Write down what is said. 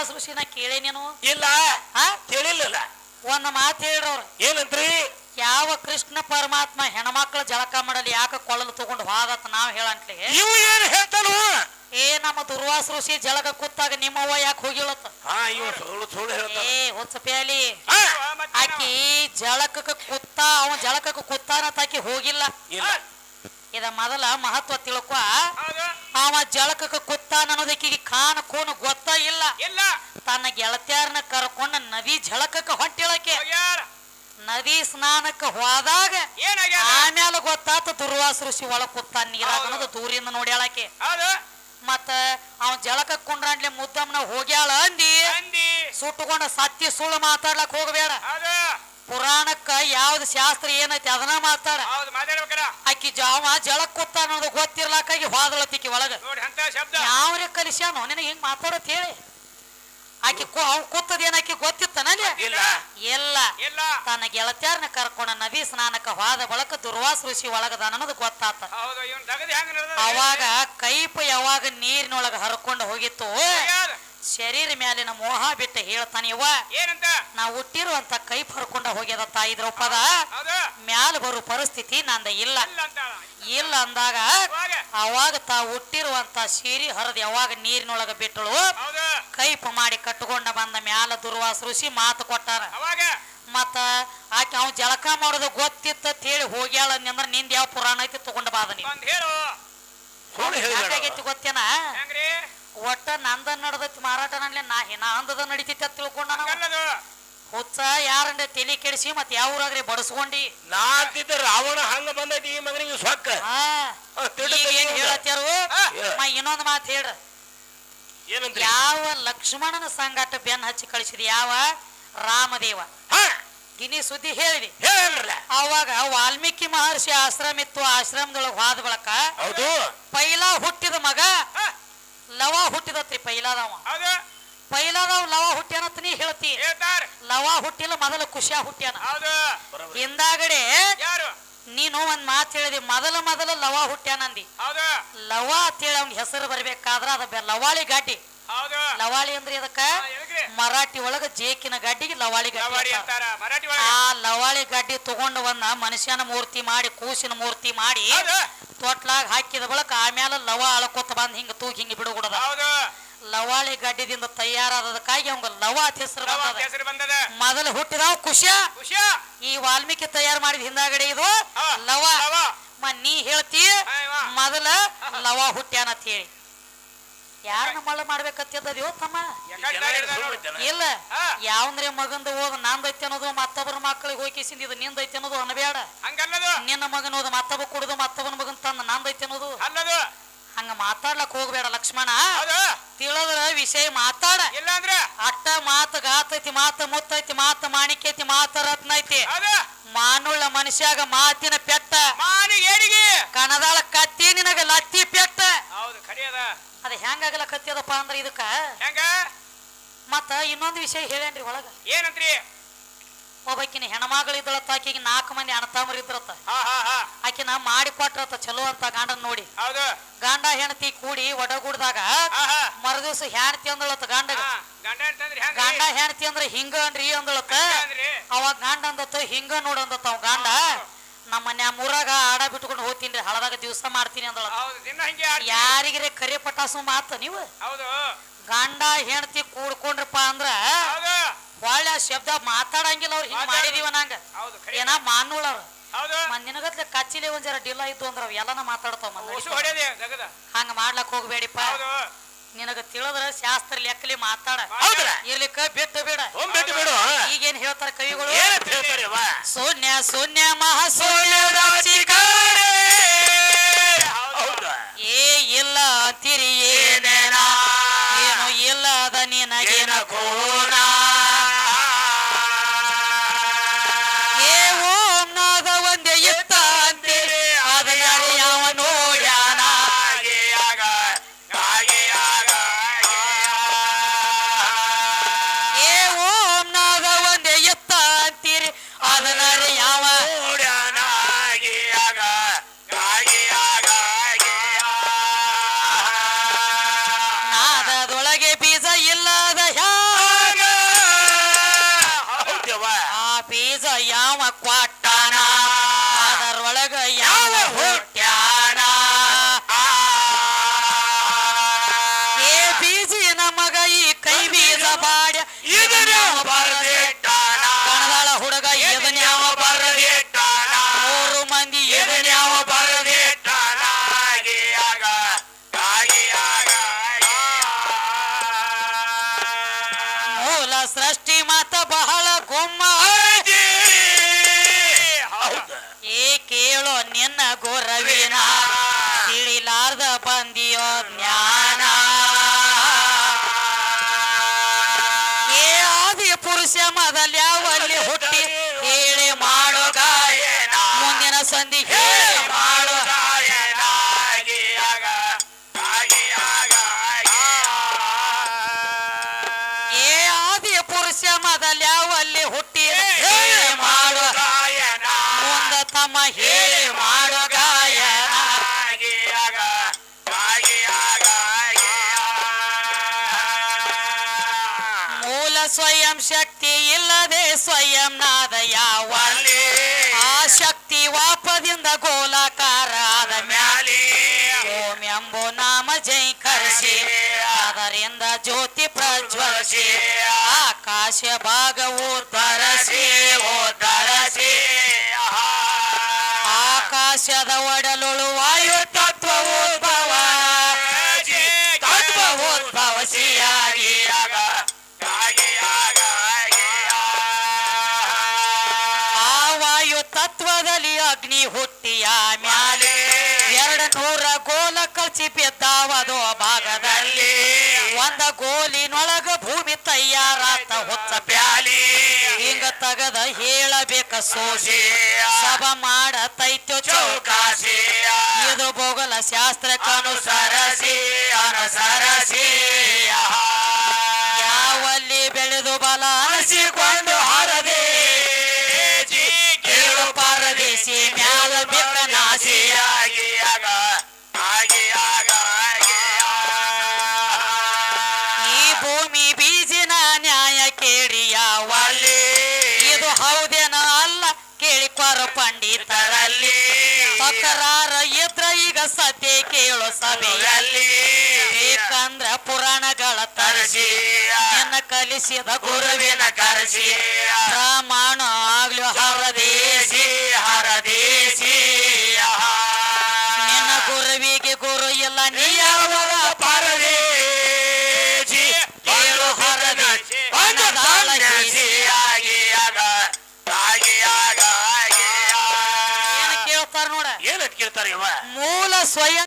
ದುರ್ವಾಸ ಋಷಿನ ಕೇಳಿ ನೀನು? ಇಲ್ಲ. ಕೇಳಿಲ್ಲ ಒಂದ್ ಮಾತು ಹೇಳ್ರವ್ರು ಏನಂತ್ರಿ? ಯಾವ ಕೃಷ್ಣ ಪರಮಾತ್ಮ ಹೆಣ್ಮಕ್ಳ ಜಳಕ ಮಾಡಲಿ ಯಾಕ ಕೊಳ್ಳಲು ತಗೊಂಡು ಹೋದತ್ ನಾವ್ ಹೇಳಂತ್ಲಿ? ಇವು ಏನ್ ಹೇಳ್ತಾನು? ಏ ನಮ್ಮ ದುರ್ವಾಸ ಋಷಿ ಜಳಕ ಕೂತಾಗ ನಿಮ್ಮವ್ವ ಯಾಕೆ ಹೋಗಿಳತ್ತ ಏ ಹೊಸ ಪ್ಯಾಲಿ. ಹಾ, ಆಕಿ ಜಳಕಕ್ಕೆ ಕೂತ ಅವ ಜಳಕಕ್ಕೆ ಕೂತಾನ ತಾಕಿ ಹೋಗಿಲ್ಲ. ಇಲ್ಲ. ಇದ ಮೊದಲ ಮಹತ್ವ ತಿಳ್ಕೊ. ಅವ ಜಳಕಕ್ಕೆ ಕುತ್ತಾನ ಅನ್ನೋದಕ್ಕಿಗೆ ಕಾನ ಕೂನು ಗೊತ್ತ ಇಲ್ಲ. ಇಲ್ಲ. ತನ್ನ ಗೆಳತಿಯರನ್ನ ಕರ್ಕೊಂಡ ನದಿ ಜಳಕಕ್ಕೆ ಹೊಂಟಿಳಕ್ಕೆ. ನದಿ ಸ್ನಾನಕ್ಕೆ ಹೋದಾಗ ಆಮ್ಯಾಲ ಆಮೇಲೆ ಗೊತ್ತಾತ ದುರ್ವಾಸ ಋಷಿ ಒಳಗ್ ಕೂತಾನ ನೀರಾಗ ಅನ್ನೋದು ದೂರಿಂದ ನೋಡ್ಯಾಳಕ್ಕೆ. ಹೌದು. ಮತ್ತ ಅವ್ ಜಳಕ ಕುಂಡ್ರಾಂಡ್ಲೆ ಮುದ್ದಮ್ಮನ ಹೋಗ್ಯಾಳ ಅಂದಿ. ಸುಟ್ಟುಕೊಂಡ ಸತ್ಯ ಸುಳ್ಳು ಮಾತಾಡ್ಲಕ್ ಹೋಗಬೇಡ. ಪುರಾಣಕ್ಕ ಯಾವ್ದು ಶಾಸ್ತ್ರ ಏನೈತಿ ಅದನ್ನ ಮಾತಾಡ. ಹೌದು ಮಾತಾಡ್ಬೇಕಾರ ಆಕಿ ಜಾವ ಜಳಕ್ ಕೂತ ಅನ್ನೋದು ಗೊತ್ತಿರ್ಲಾಕಾಗಿ ಹೋದಳತ್ತಿಕಿ ಒಳಗ. ನೋಡಿ ಅಂತ ಶಬ್ದ. ಯಾವ್ರೆ ಕಲಿಸ್ಯಾನೋ ನಿನಗೆ ಹಿಂಗ್ ಮಾತಾಡತ್ ಹೇಳಿ. ಆಕಿ ಕು- ಅವ್ನ್ ಕೂತದ ಏನಾಕಿ ಗೊತ್ತಿತ್ತನಲ್ಲಿ ಇಲ್ಲ. ಎಲ್ಲ ಇಲ್ಲ. ತನ್ನ ಗೆಳತ್ಯಾರನ್ನ ಕರ್ಕೊಂಡ ನದಿ ಸ್ನಾನಕ್ಕ ಹೋದ ಬಳಕ ದುರ್ವಾಸ ಋಷಿ ಒಳಗದ ಅನ್ನೋದು ಗೊತ್ತಾತ. ಹೌದು ಇವನ್ ತಗದ್ ಹೆಂಗ ನಡೆದ ಅವಾಗ ಕೈಪ ಯಾವಾಗ ನೀರಿನೊಳಗ ಹರ್ಕೊಂಡು ಹೋಗಿತ್ತು? ಶರೀರ ಮ್ಯಾಲಿನ ಮೋಹ ಬಿಟ್ಟು ಹೇಳ್ತಾನೆ ಇವ ಏನಂತ? ನಾ ಹುಟ್ಟಿರುವಂತ ಕೈ ಪರ್ಕೊಂಡ ಹೋಗ್ಯದ ತಾಯಿ ದ್ರೌಪದ. ಮ್ಯಾಲ ಬರೋ ಪರಿಸ್ಥಿತಿ ನಂದ ಇಲ್ಲ. ಇಲ್ಲ ಅಂದಾಗ ಅವಾಗ ತಾ ಹುಟ್ಟಿರುವಂತ ಸೀರಿ ಹರಿದ ಯಾವಾಗ ನೀರಿನೊಳಗ ಬಿಟ್ಟಳು ಹೌದು. ಕೈಪ ಮಾಡಿ ಕಟ್ಟಕೊಂಡ ಬಂದ ಮ್ಯಾಲ ದುರ್ವಾಸ ಋಷಿ ಮಾತು ಕೊಟ್ಟಾರ. ಮತ್ತ ಆಕೆ ಅವ್ನು ಜಳಕ ಮಾಡೋದು ಗೊತ್ತಿತ್ತ ಹೇಳಿ ಹೋಗ್ಯಾಳ ಅಂದ್ರ ನಿಂದ ಯಾವ ಪುರಾಣ ಐತಿ ತಗೊಂಡ ಬಾದ ನೀ ಬಂದ್ ಹೇಳು. ಸುಳ್ಳು ಹೇಳಿದ ಯಾಕಾಗೈತಿ ಗೊತ್ತೇನ? ಹೆಂಗ್ರಿ? ಒಟ್ಟ ನಂದ ನಡ್ದೈತಿ ಮಾರಾಟ ನನ್ಲೆ ನಾ ನಾ ಅಂದದ ನಡಿತೈತಿ ಅಂತ ತಿಳ್ಕೊಂಡ ಹುಚ್ಚ ಯಾರಂದ್ರೆ ತಲೆ ಕೆಡಿಸಿ ಮತ್ ಯಾವ ಊರಾಗ್ರಿ ಬಡಸ್ಕೊಂಡಿ. ನಾ ಅಂತಿದ್ದ ರಾವಣ ಹಂಗ ಬಂದೈತಿ ಈ ಮಗನಿಗೆ ಸೊಕ್ಕ. ಏನ್ ಹೇಳತ್ತಾರು ಇನ್ನೊಂದ್ ಮಾತು ಹೇಳ. ಯಾವ ಲಕ್ಷ್ಮಣನ ಸಂಗಾಟ ಬೆನ್ ಹಚ್ಚಿ ಕಳಿಸಿದ? ಯಾವ? ರಾಮದೇವ. ಹಾ. ಗಿನಿ ಸುದ್ದಿ ಹೇಳಿದಿ? ಅವಾಗ ವಾಲ್ಮೀಕಿ ಮಹರ್ಷಿ ಆಶ್ರಮ ಇತ್ತು ಆಶ್ರಮದೊಳಗ ಹೋದ ಬಳಕ ಪೈಲ ಹುಟ್ಟಿದ ಮಗ ಲವ ಹುಟ್ಟಿದತ್ರಿ ಪೈಲಾದವ. ಪೈಲಾದವ ಲವ ಹುಟ್ಟ್ಯಾನತ್ ನೀ ಹೇಳ್ತಿ. ಲವ ಹುಟ್ಟಿಲ್ಲ ಮೊದಲ ಖುಷಿಯ ಹುಟ್ಟ್ಯಾನ. ಹೌದು. ಹಿಂದಾಗಡೆ ಯಾರು? ನೀನು ಒಂದ್ ಮಾತು ಹೇಳಿದಿ ಮೊದಲ ಮೊದಲ ಲವ ಹುಟ್ಟ್ಯಾನಂದಿ ಲವ ಲವ ಅಂತೇಳಿ ಅವ್ನ ಹೆಸರು ಬರ್ಬೇಕಾದ್ರ ಅದ ಲವಾಳಿ ಹೌದು ಲವಾಳಿ ಅಂದ್ರೆ ಅದಕ್ಕ ಮರಾಠಿ ಒಳಗ ಜೇಕಿನ ಗಡ್ಡಿಗೆ ಲವಾಳಿ ಗಡ್ಡಿ ಆ ಲವಾಳಿ ಗಡ್ಡಿ ತಗೊಂಡು ಒಂದ ಮನುಷ್ಯನ ಮೂರ್ತಿ ಮಾಡಿ ಕೂಸಿನ ಮೂರ್ತಿ ಮಾಡಿ ತೊಟ್ಲಾಗ ಹಾಕಿದ ಬಳಕ ಆಮೇಲೆ ಲವ ಅಳಕೋತ ಬಂದ್ ಹಿಂಗ ತೂಗಿ ಹಿಂಗ ಬಿಡುಗುಡದ ಲವಾಳಿ ಗಡ್ಡಿದಿಂದ ತಯಾರಾದದಕ್ಕಾಗಿ ಅವಂಗ ಲವ ಹೆಸರು ಲವ ಬಂದದ. ಮೊದಲು ಹುಟ್ಟಿದವ ಖುಷಿಯ ಖುಷಿಯ ಈ ವಾಲ್ಮೀಕಿ ತಯಾರು ಮಾಡಿದ ಹಿಂದಾಗಡೆ ಇದು ಲವ. ನೀ ಹೇಳ್ತಿ ಮೊದಲ ಲವ ಹುಟ್ಟ್ಯಾನ ಅಂತ ಹೇಳಿ. ಯಾರನ್ನ ಮಳೆ ಮಾಡ್ಬೇಕಂತಿದ್ದದ್ಯೋ ತಮ್ಮ? ಇಲ್ಲ. ಯಾವಂದ್ರೆ ಮಗಂದ ಹೋದ ನಂದೈತಿ ಅನ್ನೋದು ಮತ್ತೊಬ್ಬರ ಮಕ್ಕಳಿಗೆ ಹೋಗಿ ಕಿಸಿಂದ ಇದು ನಿಂದೈತಿ ಅನ್ನೋದು ಅನ್ಬೇಡ ಹಂಗಲ್ಲದು. ನಿನ್ನ ಮಗನ ಹೋದ ಮತ್ತೊಬ್ಬ ಕುಡಿದು ಮತ್ತೊಬ್ಬನ ಮಗನ್ ತಂದ ನಂದೈತಿ ಅನ್ನೋದು. ಅಲ್ಲದು. ಹಂಗ ಮಾತಾಡ್ಲಕ್ ಹೋಗ್ಬೇಡ ಲಕ್ಷ್ಮಣ ಹೌದು ತಿಳಿದ್ರ ವಿಷಯ ಮಾತಾಡ ಇಲ್ಲ ಅಂದ್ರ ಅಟ್ಟ ಮಾತು ಗಾತೈತಿ ಮಾತು ಮುತ್ತೈತಿ ಮಾತು ಮಾಣಿಕ್ಯೈತಿ ಮಾತು ರತ್ನ ಐತಿ ಹೌದು ಮಾನುಳ್ಳ ಮನುಷ್ಯಾಗ ಮಾತಿನ ಪೆಟ್ಟ ಮಾನಿ ಏಡಿಗೆ ಕಣದಾಳ ಕತ್ತಿ ನಿನಗ ಲತ್ತಿ ಪೆಟ್ಟ ಹೌದು ಖರಿ ಅದ ಅದ ಹೆಂಗಾಗಲ ಕತ್ತಿಯದಪ್ಪ ಅಂದ್ರ ಇದಕ್ಕ ಹೆಂಗ ಮತ್ತ ಇನ್ನೊಂದು ವಿಷಯ ಹೇಳೇನ್ರಿ ಒಳಗ ಏನಂತ್ರಿ ಒಬ್ಬಾಕಿನ ಹೆಣ್ಮಗಳಿದ್ದಳ ಆಕಿಗೆ ನಾಲ್ಕು ಮಂದಿ ಅಣ್ಣತಮ್ಮರು ಇದ್ರತ್ತ ಆಕೆ ನಾ ಹಾ. ಆಕಿನ ಮಾಡಿ ಕೊಟ್ರತ್ತ ಚಲೋ ಅಂತ ಗಂಡನ್ ನೋಡಿ. ಗಾಂಡ ಹೆಂಡತಿ ಕೂಡಿ ಒಡಗೂಡ್ದಾಗ ಮರದಿವಸ ಹೆಣತಿ ಅಂದಳತ್ತ ಗಾಂಡ ಗಾಂಡ ಗಂಡ ಅಂದ್ರೆ ಹೆಂಗ ಗಂಡ ಹೆಣ್ತಿ ಅಂದ್ರ ಹಿಂಗ ಅನ್ರಿ ಅಂದಳತ್ತ. ಅವಾಗ ಗಂಡ ಅಂದತ್ತ ಹಿಂಗ ನೋಡಂದತ್ತ ಅವ್ ಗಾಂಡ. ನಮ್ಮ ಮನ್ಯಾ ಮೂರಾಗ ಆಡ ಬಿಟ್ಕೊಂಡು ಹೋಗ್ತೀನಿ ಹಳದಾಗ ದಿವಸ ಮಾಡ್ತೀನಿ ಅಂದಳ. ಯಾರಿಗರೆ ಕರಿ ಪಟಾಸು ಮಾತ ನೀವು? ಗಾಂಡ ಹೆಂಡತಿ ಕೂಡ್ಕೊಂಡ್ರಪ್ಪ ಅಂದ್ರ ಒಳ್ಳೆ ಶಬ್ದ ಮಾತಾಡಂಗಿಲ್ಲ ಅವ್ರು ಹಿಂಗ್ ಮಾಡಿದೀವ ನಂಗ. ಏನ ಮಾನುಳವ್ರ ಹೌದು. ನಿನಗತ್ಲೆ ಕಚ್ಚಿಲಿ ಒಂದ್ ಜರ ಡಿಲ್ಲ ಇದ್ದು ಅಂದ್ರ ಅವ್ ಎಲ್ಲಾನ ಮಾತಾಡ್ತಾವ ಹಂಗ ಮಾಡ್ಲಕ್ ಹೋಗ್ಬೇಡಿಪ್ಪ. ಹೌದು. ನಿನಗ ತಿಳಿದ್ರ ಶಾಸ್ತ್ರ ಲೆಕ್ಕಲಿ ಮಾತಾಡ. ಇರ್ಲಿಕ್ಕ ಬಿಟ್ಟು ಬೇಡ. ಹೋಗ್ ಬಿಟ್ಟು ಬಿಡು. ಈಗೇನ್ ಹೇಳ್ತಾರ ಕವಿಗಳು? ಸೋನ್ಯ ಸೋನ್ಯ ಮಹಾ ಮಂದಿ ಯಾವ ಬರದಿಟ್ಟಾನ ಆಗಿಯಾಗ ಆಗಿಯಾಗ ಮೂಲ ಸೃಷ್ಟಿ ಮಾತ ಬಹಳ ಗುಮ್ಮ ಏ ಕೇಳೋ ನಿನ್ನ ಗುರವಿನ, ತಿಳಿಲಾರ್ದ ಬಂದಿಯೋ ಜ್ಞಾನ. ಸ್ವಯಂ ಶಕ್ತಿ ಇಲ್ಲದೆ ಸ್ವಯಂ ನಾದ ಯಾವ? ಆ ಶಕ್ತಿ ವಾಪದಿಂದ ಗೋಲಾಕಾರ ಆದ ಮ್ಯಾಲಿ. ಓಂ ಎಂಬೋ ನಾಮ ಜೈಕರಿಸಿ ಅದರಿಂದ ಜ್ಯೋತಿ ಪ್ರಜ್ವಲಿಸಿ. ಆಕಾಶ ಭಾಗವು ಧರಸಿ. ಓ ಧರಸಿ. ಆಕಾಶದ ಒಡಲುಳು ವಾಯು ಎರಡು ನೂರ ಗೋಲ ಕಳ್ಸಿ ಬಿದ್ದಾವದು ಭಾಗದಲ್ಲಿ. ಒಂದ ಗೋಲಿನೊಳಗ ಭೂಮಿ ತಯಾರಾತ ಹೊತ್ತ ಪ್ಯಾಲಿ ಹಿಂಗ ತಗದ ಹೇಳಬೇಕ ಸೋಸಿ. ಸಭ ಮಾಡ ತೈತ್ಯ ಚೌಕಾಸಿ ಇದು ಭೂಗೋಳ ಶಾಸ್ತ್ರಕ್ಕನುಸರಸಿ ಅನುಸರಸಿ ಯಾವಲ್ಲಿ ಬೆಳೆದು ಬಲ ಸದ್ಯ ಕೇಳು ಸಭೆಯಲ್ಲಿ ಬೇಕಂದ್ರ ಪುರಾಣಗಳ ತರಸಿ ನಿನ್ನ ಕಲಿಸಿದ ಗುರುವಿನ ಕರಸಿ ಪ್ರಮಾಣ ಆಗ್ಲು ಹರದೇಶಿ ಹರದೇಶಿ ನಿನ್ನ ಗುರುವಿಗೆ ಗುರು ಇಲ್ಲ ನೀ ಮೂಲ ಸ್ವಯಂ